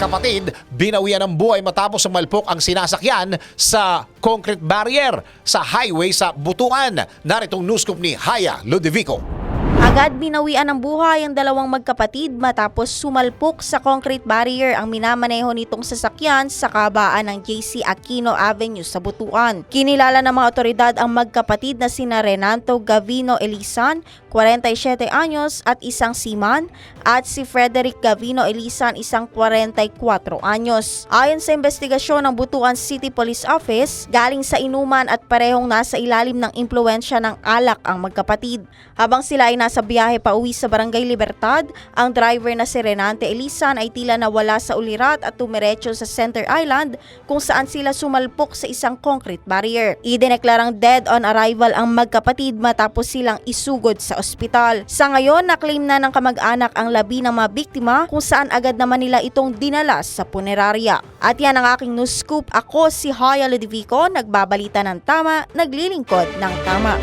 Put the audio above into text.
magkapatid binawian ng buhay matapos sumalpok ang sinasakyan sa concrete barrier sa highway sa Butuan. Naritong news scoop ni Haya Ludovico. Agad binawian ng buhay ang dalawang magkapatid matapos sumalpok sa concrete barrier ang minamaneho nitong sasakyan sa kabaan ng JC Aquino Avenue sa Butuan. Kinilala ng mga otoridad ang magkapatid na sina Renato Gavino Elisan, 47 anyos at isang siman at si Frederick Gavino Elisan, isang 44 anyos. Ayon sa investigasyon ng Butuan City Police Office, galing sa inuman at parehong nasa ilalim ng impluensya ng alak ang magkapatid. Habang sila ay nasa biyahe pa uwi sa Barangay Libertad, ang driver na si Renante Elisan ay tila nawala sa ulirat at tumiretso sa Center Island kung saan sila sumalpok sa isang concrete barrier. Idineklarang dead on arrival ang magkapatid matapos silang isugod sa ospital. Sa ngayon, naklaim na ng kamag-anak ang labi ng mga biktima kung saan agad naman nila itong dinala sa punerarya. At yan ang aking news scoop. Ako si Haya Ludovico, nagbabalita ng tama, naglilingkod ng tama.